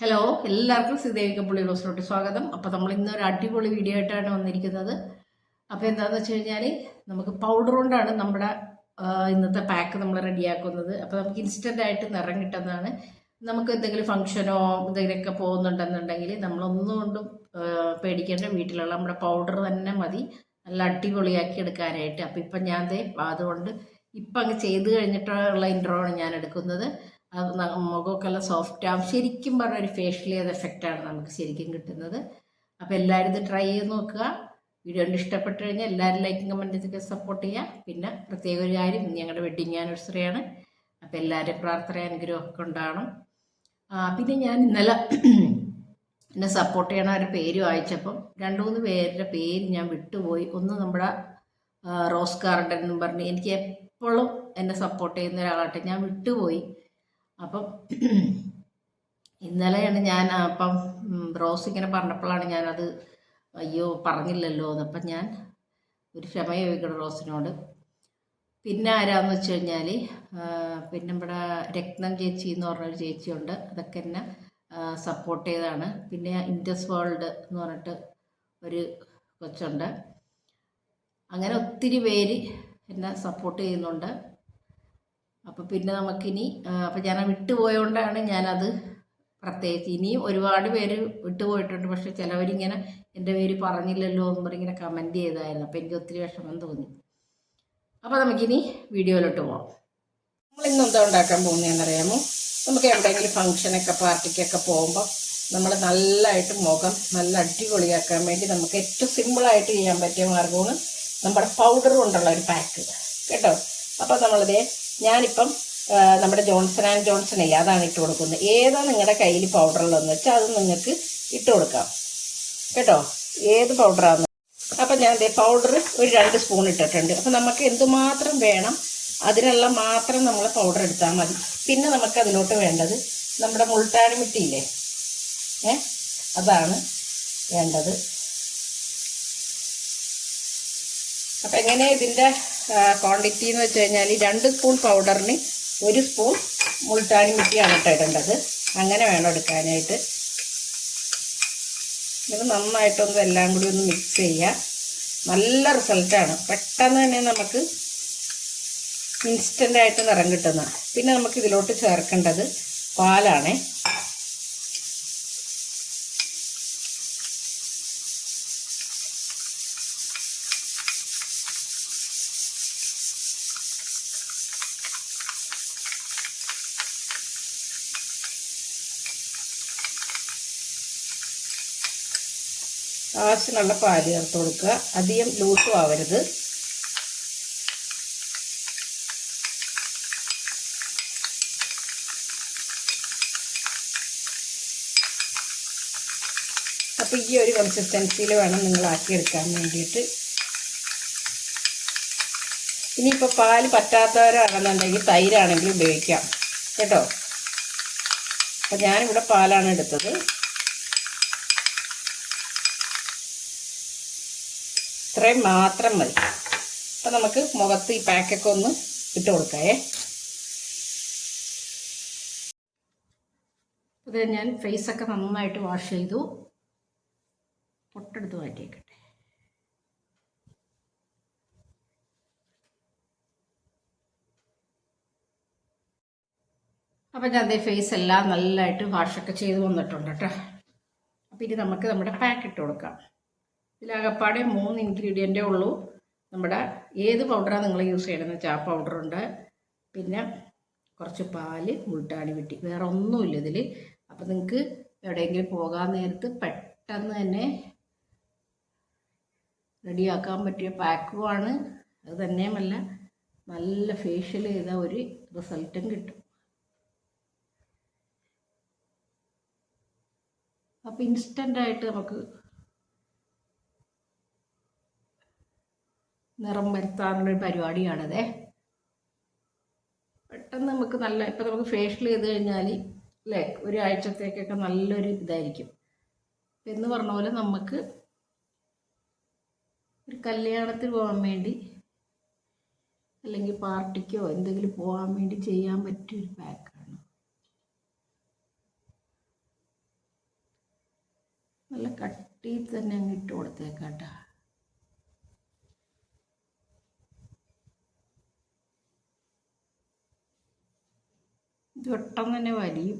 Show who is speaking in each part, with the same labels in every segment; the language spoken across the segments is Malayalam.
Speaker 1: ഹലോ എല്ലാവർക്കും സീതേവിക പുള്ളി റോസിലോട്ട് സ്വാഗതം. അപ്പോൾ നമ്മൾ ഇന്ന് ഒരു അടിപൊളി വീഡിയോ ആയിട്ടാണ് വന്നിരിക്കുന്നത്. അപ്പോൾ എന്താണെന്ന് വെച്ച് കഴിഞ്ഞാൽ നമുക്ക് പൗഡർ കൊണ്ടാണ് നമ്മുടെ ഇന്നത്തെ പാക്ക് നമ്മൾ റെഡിയാക്കുന്നത് അപ്പോൾ നമുക്ക് ഇൻസ്റ്റന്റ് ആയിട്ട് നിറം കിട്ടുന്നതാണ്. നമുക്ക് എന്തെങ്കിലും ഫംഗ്ഷനോ എന്തെങ്കിലുമൊക്കെ പോകുന്നുണ്ടെന്നുണ്ടെങ്കിൽ നമ്മളൊന്നും കൊണ്ടും പേടിക്കേണ്ട വീട്ടിലുള്ള നമ്മുടെ പൗഡർ തന്നെ മതി. നല്ല അടിപൊളിയാക്കി എടുക്കാനായിട്ട്. അപ്പോൾ ഇപ്പം ഞാൻ ദേ അതുകൊണ്ട് ഇപ്പം അങ്ങ് ചെയ്ത് കഴിഞ്ഞിട്ടുള്ള ഇൻട്രോ ആണ് ഞാൻ എടുക്കുന്നത്. അത് മുഖമൊക്കെ സോഫ്റ്റ് ആവും ശരിക്കും പറഞ്ഞ ഒരു ഫേഷ്യൽ ചെയ്ത എഫക്റ്റാണ് നമുക്ക് ശരിക്കും കിട്ടുന്നത്? അപ്പോൾ എല്ലാവരും ഇത് ട്രൈ ചെയ്ത് നോക്കുക. വീഡിയോ കണ്ട് ഇഷ്ടപ്പെട്ട് കഴിഞ്ഞാൽ എല്ലാവരും ലൈക്കും കമന്റൊക്കെ സപ്പോർട്ട് ചെയ്യുക. പിന്നെ പ്രത്യേക ഒരു കാര്യം ഞങ്ങളുടെ വെഡിങ് ആനിവേഴ്സറിയാണ് അപ്പോൾ എല്ലാവരും പ്രാർത്ഥന അനുഗ്രഹമൊക്കെ ഉണ്ടാകണം പിന്നെ ഞാൻ ഇന്നലെ എന്നെ സപ്പോർട്ട് ചെയ്യണ ഒരു പേര് വായിച്ചപ്പം രണ്ട് മൂന്ന് പേരുടെ പേര് ഞാൻ വിട്ടുപോയി. ഒന്ന് നമ്മുടെ റോസ് ഗാർഡൻ എന്ന് പറഞ്ഞ് എനിക്ക് എപ്പോഴും എന്നെ സപ്പോർട്ട് ചെയ്യുന്ന ഒരാളാട്ടെ. ഞാൻ വിട്ടുപോയി. അപ്പം ഇന്നലെയാണ് ഞാൻ അപ്പം റോസ് ഇങ്ങനെ പറഞ്ഞപ്പോഴാണ് ഞാനത് അയ്യോ പറഞ്ഞില്ലല്ലോ എന്നപ്പം ഞാൻ ഒരു ക്ഷമ ചോദിക്കണം റോസിനോട്. പിന്നെ ആരാന്ന് വെച്ച് കഴിഞ്ഞാൽ പിന്നെ നമ്മുടെ രത്നം ചേച്ചി എന്ന് പറഞ്ഞൊരു ചേച്ചിയുണ്ട്. അതൊക്കെ എന്നെ സപ്പോർട്ട് ചെയ്താണ് പിന്നെ ഇൻഡസ് വേൾഡ് എന്ന് പറഞ്ഞിട്ട് ഒരു കൊച്ചുണ്ട്. അങ്ങനെ ഒത്തിരി പേര് എന്നെ സപ്പോർട്ട് ചെയ്യുന്നുണ്ട്. അപ്പോൾ പിന്നെ നമുക്കിനി അപ്പോൾ ഞാൻ വിട്ടുപോയോണ്ടാണ് ഞാനത് പ്രത്യേകിച്ച് ഇനിയും ഒരുപാട് പേര് വിട്ടുപോയിട്ടുണ്ട്. പക്ഷെ ചിലവരിങ്ങനെ എന്റെ പേര് പറഞ്ഞില്ലല്ലോ എന്ന് പറഞ്ഞ് ഇങ്ങനെ കമന്റ് ചെയ്തായിരുന്നു. അപ്പോൾ എനിക്ക് ഒത്തിരി വിഷമം തോന്നി. അപ്പോൾ നമുക്കിനി വീഡിയോയിലോട്ട് പോവാം. നമ്മൾ ഇന്ന് എന്താ ഉണ്ടാക്കാൻ പോകുന്നതെന്നറിയാമോ? നമുക്ക് എവിടെയെങ്കിലും ഫംഗ്ഷനൊക്കെ പാർട്ടിക്കൊക്കെ പോകുമ്പോൾ നമ്മൾ നല്ലതായിട്ട് മുഖം നല്ല അടിപൊളിയാക്കാൻ വേണ്ടി നമുക്ക് ഏറ്റവും സിമ്പിളായിട്ട് ചെയ്യാൻ പറ്റിയ മാർഗമാണ് നമ്മുടെ പൗഡർ കൊണ്ടുള്ള ഒരു പാക്ക്. കേട്ടോ? അപ്പോൾ നമ്മളിതേ ഞാനിപ്പം നമ്മുടെ ജോൺസൺ ആൻഡ് ജോൺസൺ ഇല്ല അതാണ് ഇട്ട് കൊടുക്കുന്നത്. ഏതാ നിങ്ങളുടെ കയ്യിൽ പൗഡറുള്ളതെന്ന് വെച്ചാൽ അത് നിങ്ങൾക്ക് ഇട്ട് കൊടുക്കാം. കേട്ടോ? ഏത് പൗഡറാന്ന്. അപ്പം ഞാൻ പൗഡർ ഒരു രണ്ട് സ്പൂൺ ഇട്ടിട്ടുണ്ട്. അപ്പം നമുക്ക് എന്തുമാത്രം വേണം അതിനുള്ള മാത്രം നമ്മൾ പൗഡർ എടുത്താൽ മതി. പിന്നെ നമുക്ക് അതിലോട്ട് വേണ്ടത് നമ്മുടെ മുൾട്ടാണി മിട്ടിയില്ലേ? ഏ? അതാണ് വേണ്ടത്. അപ്പം എങ്ങനെ ഇതിന്റെ ക്വാണ്ടിറ്റി എന്ന് വെച്ച് കഴിഞ്ഞാൽ രണ്ട് സ്പൂൺ പൗഡറിന് ഒരു സ്പൂൺ മുൾട്ടാണി മുട്ടിയാണ് കേട്ടോ ഇടേണ്ടത്. അങ്ങനെ വേണം എടുക്കാനായിട്ട്. ഇത് നന്നായിട്ടൊന്ന് എല്ലാം കൂടി ഒന്ന് മിക്സ് ചെയ്യുക നല്ല റിസൾട്ടാണ് പെട്ടെന്ന് തന്നെ നമുക്ക് ഇൻസ്റ്റന്റായിട്ട് നിറം കിട്ടുന്ന പിന്നെ നമുക്ക് ഇതിലോട്ട് ചേർക്കേണ്ടത് പാലാണേ. ആവശ്യമുള്ള പാൽ ചേർത്ത് കൊടുക്കുക. അധികം ലൂസും ആവരുത്. അപ്പോൾ ഈ ഒരു കൺസിസ്റ്റൻസിയിൽ വേണം നിങ്ങൾ ആക്കിയെടുക്കാൻ വേണ്ടിയിട്ട്. ഇനിയിപ്പോൾ പാൽ പറ്റാത്തവരാണെന്നുണ്ടെങ്കിൽ തൈരാണെങ്കിൽ ഉപയോഗിക്കാം. കേട്ടോ? അപ്പം ഞാനിവിടെ പാലാണ് എടുത്തത്. ഇത്രയും മാത്രം മതി. അപ്പം നമുക്ക് മുഖത്ത് ഈ പാക്കൊക്കെ ഒന്ന് ഇട്ട് കൊടുക്കാവേ. അത് ഞാൻ ഫേസൊക്കെ നന്നായിട്ട് വാഷ് ചെയ്തു. പൊട്ടെടുത്ത് മാറ്റിയേക്കട്ടെ. അപ്പം ഞാൻ അതേ ഫേസ് എല്ലാം നല്ലതായിട്ട് വാഷൊക്കെ ചെയ്ത് വന്നിട്ടുണ്ട് കേട്ടോ. അപ്പം ഇനി നമുക്ക് നമ്മുടെ പാക്ക് ഇട്ട് കൊടുക്കാം. ഇതിലാകപ്പാടെ മൂന്ന് ഇൻഗ്രീഡിയന്റേ ഉള്ളൂ. നമ്മുടെ ഏത് പൗഡറാണ് നിങ്ങൾ യൂസ് ചെയ്യണമെന്ന് ആ പൗഡറുണ്ട് പിന്നെ കുറച്ച് പാൽ മുൾട്ടാണി വെട്ടി. വേറെ ഒന്നുമില്ല ഇതിൽ അപ്പം നിങ്ങൾക്ക് എവിടെയെങ്കിലും പോകാൻ നേരത്ത് പെട്ടെന്ന് തന്നെ റെഡിയാക്കാൻ പറ്റിയ പാക്കുമാണ് അത് തന്നെയുമല്ല നല്ല ഫേഷ്യൽ ചെയ്ത ഒരു റിസൾട്ടും കിട്ടും. അപ്പോൾ ഇൻസ്റ്റന്റായിട്ട് നമുക്ക് നിറം വരുത്താനുള്ളൊരു പരിപാടിയാണത്. പെട്ടെന്ന് നമുക്ക് നല്ല ഇപ്പം നമുക്ക് ഫേഷ്യൽ ചെയ്ത് കഴിഞ്ഞാൽ അല്ലേ ഒരാഴ്ചത്തേക്കൊക്കെ നല്ലൊരു ഇതായിരിക്കും. എന്ന് പറഞ്ഞ പോലെ നമുക്ക് ഒരു കല്യാണത്തിന് പോകാൻ വേണ്ടി അല്ലെങ്കിൽ പാർട്ടിക്കോ എന്തെങ്കിലും പോകാൻ വേണ്ടി ചെയ്യാൻ പറ്റിയൊരു പാക്കാണ് കട്ടി തന്നെ അങ്ങ് ഇട്ട് കൊടുത്തേക്കാട്ടാ ഇത് പെട്ടെന്ന് തന്നെ വലിയും.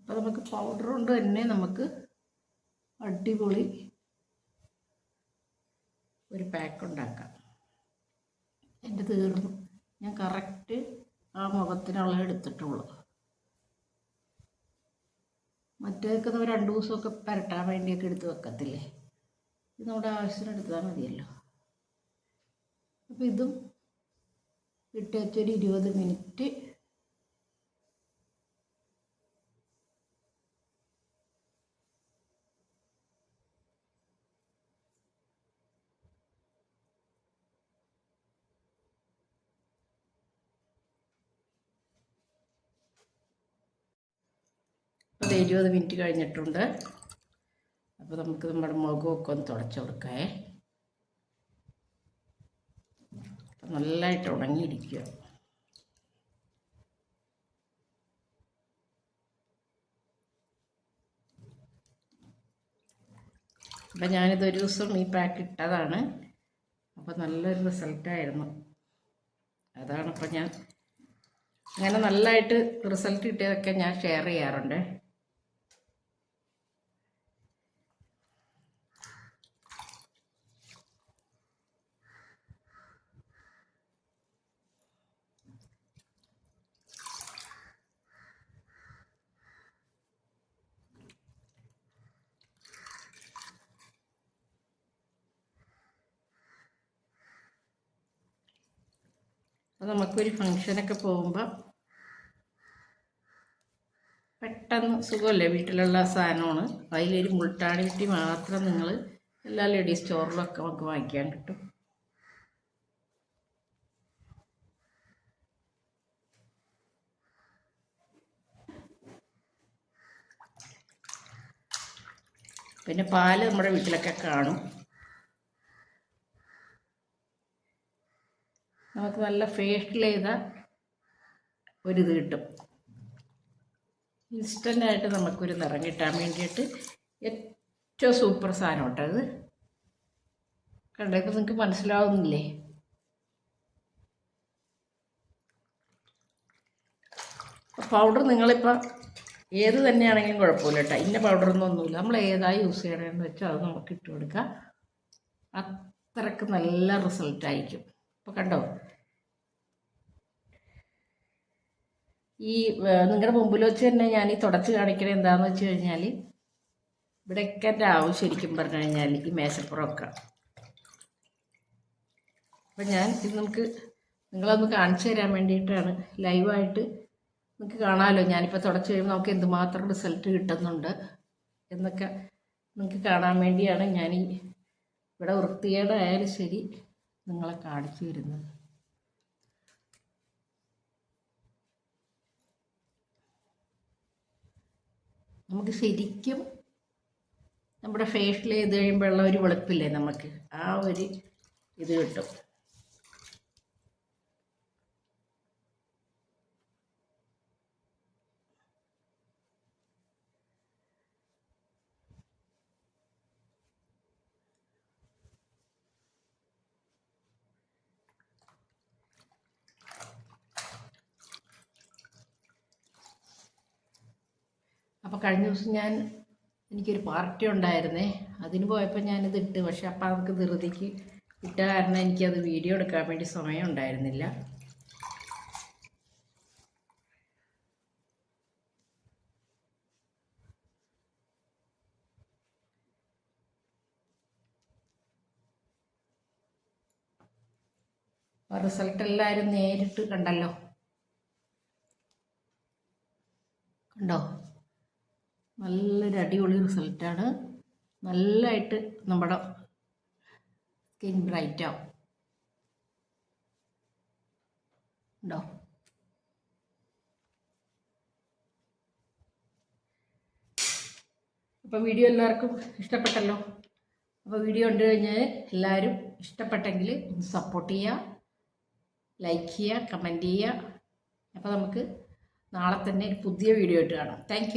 Speaker 1: അപ്പോൾ നമുക്ക് പൗഡർ കൊണ്ട് തന്നെ നമുക്ക് അടിപൊളി. ഒരു പാക്ക് ഉണ്ടാക്കാം. എന്റെ തീർന്നു. ഞാൻ കറക്റ്റ് ആ മുഖത്തിനുള്ള എടുത്തിട്ടുള്ളൂ. മറ്റേതൊക്കെ നമ്മൾ രണ്ട് ദിവസമൊക്കെ പരട്ടാൻ വേണ്ടിയൊക്കെ എടുത്ത് വെക്കത്തില്ലേ? ഇത് നമ്മുടെ ആവശ്യത്തിന് എടുത്താൽ മതിയല്ലോ. അപ്പോൾ ഇതും ഇട്ടേച്ചൊരു ഇരുപത് മിനിറ്റ് അത് ഇരുപത് മിനിറ്റ് കഴിഞ്ഞിട്ടുണ്ട്. അപ്പോൾ നമുക്ക് നമ്മുടെ മുഖമൊക്കെ ഒന്ന് തുടച്ചു കൊടുക്കേ. അപ്പം നല്ലതായിട്ട് ഉണങ്ങിയിരിക്കുക. അപ്പം ഞാനിത് ഒരു ദിവസം ഈ പാക്ക് ഇട്ടതാണ്. അപ്പോൾ നല്ലൊരു റിസൾട്ടായിരുന്നു അതാണ് അപ്പം ഞാൻ അങ്ങനെ നല്ലതായിട്ട് റിസൾട്ട് കിട്ടിയതൊക്കെ ഞാൻ ഷെയർ ചെയ്യാറുണ്ട്. അപ്പോൾ നമുക്കൊരു ഫങ്ഷനൊക്കെ പോകുമ്പോൾ പെട്ടെന്ന് സുഖമല്ലേ വീട്ടിലുള്ള സാധനമാണ്. അതിലൊരു മുൾട്ടാണി കുട്ടി മാത്രം നിങ്ങൾ എല്ലാ ലേഡീസ് സ്റ്റോറിലൊക്കെ നമുക്ക് വാങ്ങിക്കാൻ കിട്ടും. പിന്നെ പാൽ നമ്മുടെ വീട്ടിലൊക്കെ കാണും. നമുക്ക് നല്ല ഫേഷ്യൽ ചെയ്ത ഒരിത് കിട്ടും. ഇൻസ്റ്റന്റായിട്ട് നമുക്കൊരു നിറം കിട്ടാൻ വേണ്ടിയിട്ട് ഏറ്റവും സൂപ്പർ സാധനം കേട്ടോ അത് കണ്ടോ നിങ്ങൾക്ക് മനസ്സിലാവുന്നില്ലേ? പൗഡർ നിങ്ങളിപ്പോൾ ഏത് തന്നെയാണെങ്കിലും കുഴപ്പമില്ല കേട്ടോ. ഇന്ന പൗഡറൊന്നും ഒന്നുമില്ല. നമ്മൾ ഏതാ യൂസ് ചെയ്യണമെന്ന് വെച്ചാൽ അത് നമുക്ക് ഇട്ട് കൊടുക്കാം. അത്രയ്ക്ക് നല്ല റിസൾട്ടായിരിക്കും അപ്പോൾ കണ്ടോ? ഈ നിങ്ങളുടെ മുമ്പിൽ വെച്ച് തന്നെ ഞാൻ ഈ തുടച്ച് കാണിക്കണത് എന്താണെന്ന് വെച്ച് കഴിഞ്ഞാൽ ഇവിടെയൊക്കെ എന്റെ ആവും ശരിക്കും പറഞ്ഞു കഴിഞ്ഞാൽ ഈ മേശപ്പുറമൊക്കെ. അപ്പം ഞാൻ ഇത് നമുക്ക് നിങ്ങളൊന്ന് കാണിച്ചു തരാൻ വേണ്ടിയിട്ടാണ് ലൈവായിട്ട് നിങ്ങൾക്ക് കാണാമല്ലോ ഞാനിപ്പോൾ തുടച്ച് കഴിയുമ്പോൾ നമുക്ക് എന്തുമാത്രം റിസൾട്ട് കിട്ടുന്നുണ്ട് എന്നൊക്കെ നിങ്ങൾക്ക് കാണാൻ വേണ്ടിയാണ് ഞാൻ ഈ ഇവിടെ വൃത്തികേടായാലും ശരി നിങ്ങളെ കാണിച്ചു തരുന്നത്. നമുക്ക് ശരിക്കും നമ്മുടെ ഫേഷ്യൽ ചെയ്ത് കഴിയുമ്പോഴുള്ള ഒരു വെളുപ്പില്ലേ നമുക്ക്? ആ ഒരു ഇത് കിട്ടും അപ്പോൾ കഴിഞ്ഞ ദിവസം ഞാൻ എനിക്കൊരു പാർട്ടി ഉണ്ടായിരുന്നേ. അതിന് പോയപ്പോൾ ഞാനിത് ഇട്ട്. പക്ഷേ അപ്പം നമുക്ക് ധൃതിക്ക് ഇട്ട കാരണം എനിക്കത് വീഡിയോ എടുക്കാൻ വേണ്ടി സമയം ഉണ്ടായിരുന്നില്ല. റിസൾട്ട് എല്ലാവരും നേരിട്ട് കണ്ടല്ലോ? കണ്ടോ? നല്ലൊരു അടിപൊളി റിസൾട്ടാണ്. നല്ലതായിട്ട് നമ്മുടെ സ്കിൻ ബ്രൈറ്റ് ആവും ഉണ്ടോ? അപ്പോൾ വീഡിയോ എല്ലാവർക്കും ഇഷ്ടപ്പെട്ടല്ലോ? അപ്പോൾ വീഡിയോ കണ്ടു കഴിഞ്ഞാൽ എല്ലാവരും ഇഷ്ടപ്പെട്ടെങ്കിൽ ഒന്ന് സപ്പോർട്ട് ചെയ്യുക ലൈക്ക് ചെയ്യുക കമന്റ് ചെയ്യുക അപ്പോൾ നമുക്ക് നാളെ തന്നെ ഒരു പുതിയ വീഡിയോ ആയിട്ട് കാണാം. താങ്ക്